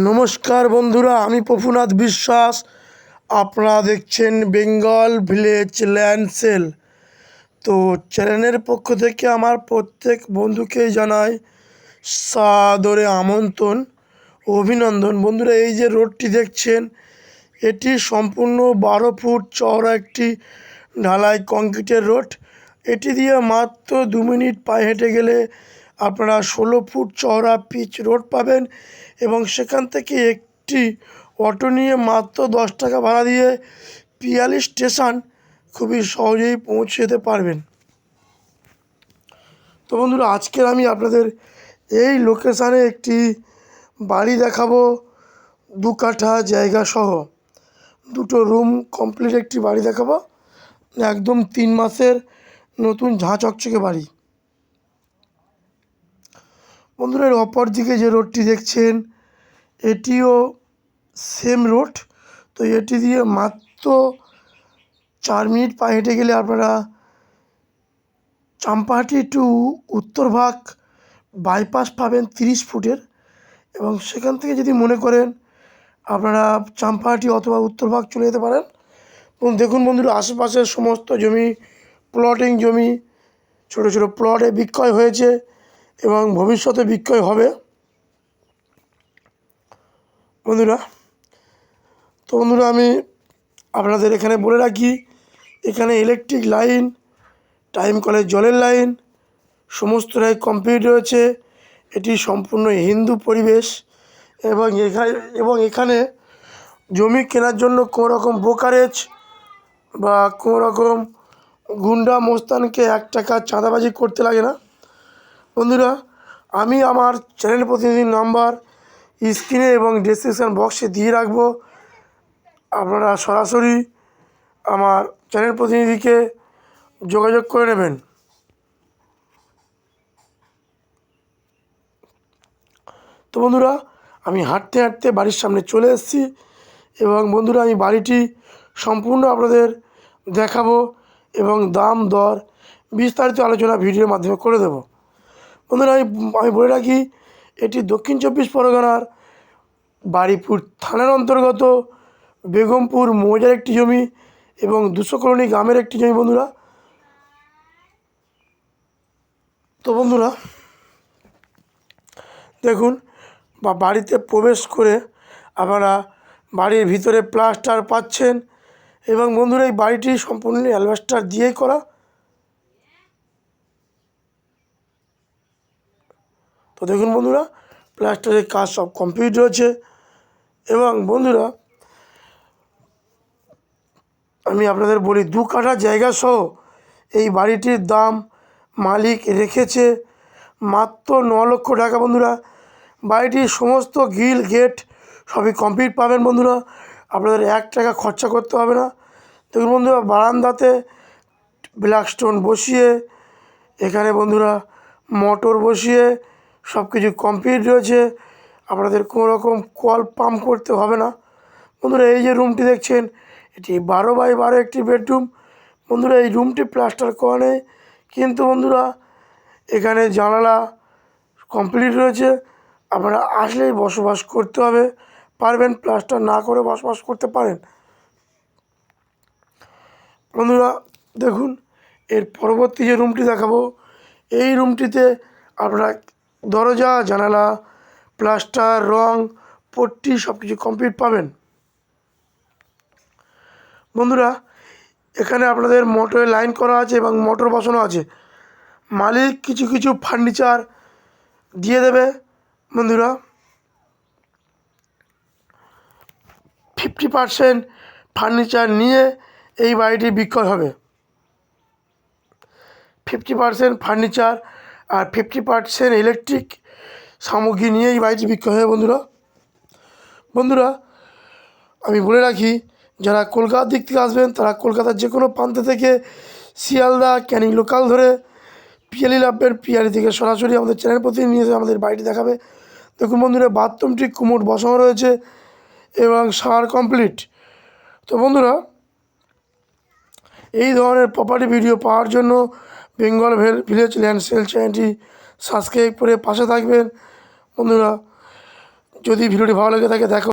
নমস্কার বন্ধুরা, আমি প্রফুনাথ বিশ্বাস। আপনারা দেখছেন বেঙ্গল ভিলেজ ল্যান্ড সেল তো চ্যানেলের পক্ষ থেকে আমার প্রত্যেক বন্ধুকেই জানাই সাদরে আমন্ত্রণ, অভিনন্দন। বন্ধুরা, এই যে রোডটি দেখছেন, এটি সম্পূর্ণ বারো ফুট চওড়া একটি ঢালাই কংক্রিটের রোড। এটি দিয়ে মাত্র দু মিনিট পায়ে হেঁটে গেলে আপনারা ষোলো ফুট চওড়া পিচ রোড পাবেন এবং সেখান থেকে একটি অটো নিয়ে মাত্র দশ টাকা ভাড়া দিয়ে পিয়ালি স্টেশন খুবই সহজেই পৌঁছে যেতে পারবেন। তো বন্ধুরা, আজকের আমি আপনাদের এই লোকেশানে একটি বাড়ি দেখাবো, দু কাঠা জায়গা সহ। দুটো রুম কমপ্লিট একটি বাড়ি দেখাবো, একদম তিন মাসের নতুন ঝাঁ চকচকে বাড়ি। বন্ধুরা অপর দিকে যে রোডটি দেখছেন, এটিও সেম রোড তো এটি দিয়ে মাত্র চার মিনিট পায়ে হেঁটে গেলে আপনারা চাম্পাহাটি টু উত্তরভাগ বাইপাস পাবেন তিরিশ ফুটের। এবং সেখান থেকে যদি মনে করেন, আপনারা চাম্পাহাটি অথবা উত্তরভাগ চলে যেতে পারেন। এবং দেখুন বন্ধুরা, আশেপাশের সমস্ত জমি প্লটিং জমি, ছোটো ছোটো প্লটে বিক্রয় হয়েছে। এবং ভবিষ্যতে বিক্রয় হবে। বন্ধুরা, তো বন্ধুরা, আমি আপনাদের এখানে বলে রাখি, এখানে ইলেকট্রিক লাইন টাইম কলের জলের লাইন সমস্তটাই কমপ্লিট রয়েছে। এটি সম্পূর্ণ হিন্দু পরিবেশ এবং এখানে এবং এখানে জমি কেনার জন্য কোনো রকম ব্রোকারেজ বা কোনো রকম গুন্ডা মোস্তানকে এক টাকা চাঁদাবাজি করতে লাগে না। বন্ধুরা, আমি আমার চ্যানেল প্রতিনিধির নাম্বার স্ক্রিনে এবং ডিসক্রিপশান বক্সে দিয়ে রাখব। আপনারা সরাসরি আমার চ্যানেল প্রতিনিধিকে যোগাযোগ করে নেবেন। তো বন্ধুরা, আমি হাঁটতে হাঁটতে বাড়ির সামনে চলে এসেছি এবং বন্ধুরা, আমি বাড়িটি সম্পূর্ণ আপনাদের দেখাবো এবং দাম, দর বিস্তারিত আলোচনা ভিডিওর মাধ্যমে করে দেবো। বন্ধুরা, আমি আমি বলে রাখি, এটি দক্ষিণ চব্বিশ পরগনার বাড়িপুর থানার অন্তর্গত বেগমপুর মৌজার একটি জমি এবং দুশো কলোনি গ্রামের একটি জমি বন্ধুরা। তো বন্ধুরা, দেখুন, বা বাড়িতে প্রবেশ করে আপনারা বাড়ির ভিতরে প্লাস্টার পাচ্ছেন এবং বন্ধুরা, এই বাড়িটি সম্পূর্ণ অ্যালবাস্টার দিয়েই করা। তো দেখুন বন্ধুরা, প্লাস্টারের কাজ সব কমপ্লিট রয়েছে এবং বন্ধুরা, আমি আপনাদের বলি, দু কাঠা জায়গা সহ এই বাড়িটির দাম মালিক রেখেছে মাত্র ন লক্ষ টাকা বন্ধুরা। বাড়িটির সমস্ত গিল গেট সবই কমপ্লিট পাবেন বন্ধুরা। আপনাদের এক টাকা খরচা করতে হবে না। দেখুন বন্ধুরা, বারান্দাতে ব্ল্যাক স্টোন বসিয়ে, এখানে বন্ধুরা মোটর বসিয়ে সব কিছু কমপ্লিট রয়েছে। আপনাদের কোনো রকম কল পাম্প করতে হবে না। বন্ধুরা, এই যে রুমটি দেখছেন, এটি বারো বাই বারো একটি বেডরুম বন্ধুরা, এই রুমটি প্লাস্টার করা নেই। কিন্তু বন্ধুরা, এখানে জানালা কমপ্লিট রয়েছে। আপনারা আসলেই বসবাস করতে হবে। পারবেন প্লাস্টার না করে বসবাস করতে পারেন। বন্ধুরা, দেখুন, এর পরবর্তী যে রুমটি দেখাবো, এই রুমটিতে আপনারা দরজা, জানালা, প্লাস্টার, রং, পট্টি সব কিছু কমপ্লিট পাবেন। বন্ধুরা, এখানে আপনাদের মোটরে লাইন করা আছে এবং মোটর বসানো আছে। মালিক কিছু কিছু ফার্নিচার দিয়ে দেবে। বন্ধুরা ফিফটি পারসেন্ট ফার্নিচার নিয়ে এই বাড়িটি বিক্রয় হবে। ফিফটি পারসেন্ট ফার্নিচার আর ফিফটি পারসেন্ট ইলেকট্রিক সামগ্রী নিয়ে এই বাড়িটি বিক্রয় হবে বন্ধুরা। বন্ধুরা, আমি বলে রাখি, যারা কলকাতার দিক থেকে আসবেন, তারা কলকাতার যে কোনো প্রান্ত থেকে শিয়ালদা, ক্যানিং লোকাল ধরে পিয়ালি লাভবেন পিয়ালি থেকে সরাসরি আমাদের চ্যানেল প্রতি নিয়ে এসে আমাদের বাড়িটি দেখাবে। দেখুন বন্ধুরা, বাথরুমটি কুমোট বসানো রয়েছে এবং সার কমপ্লিট তো বন্ধুরা, এই ধরনের প্রপার্টি ভিডিও পাওয়ার জন্য বেঙ্গল ভিলেজ ল্যান্ড সেল চ্যানেলটি সাবস্ক্রাইব করে পাশে থাকবেন। বন্ধুরা, যদি ভিডিওটি ভালো লেগে থাকে, দেখো।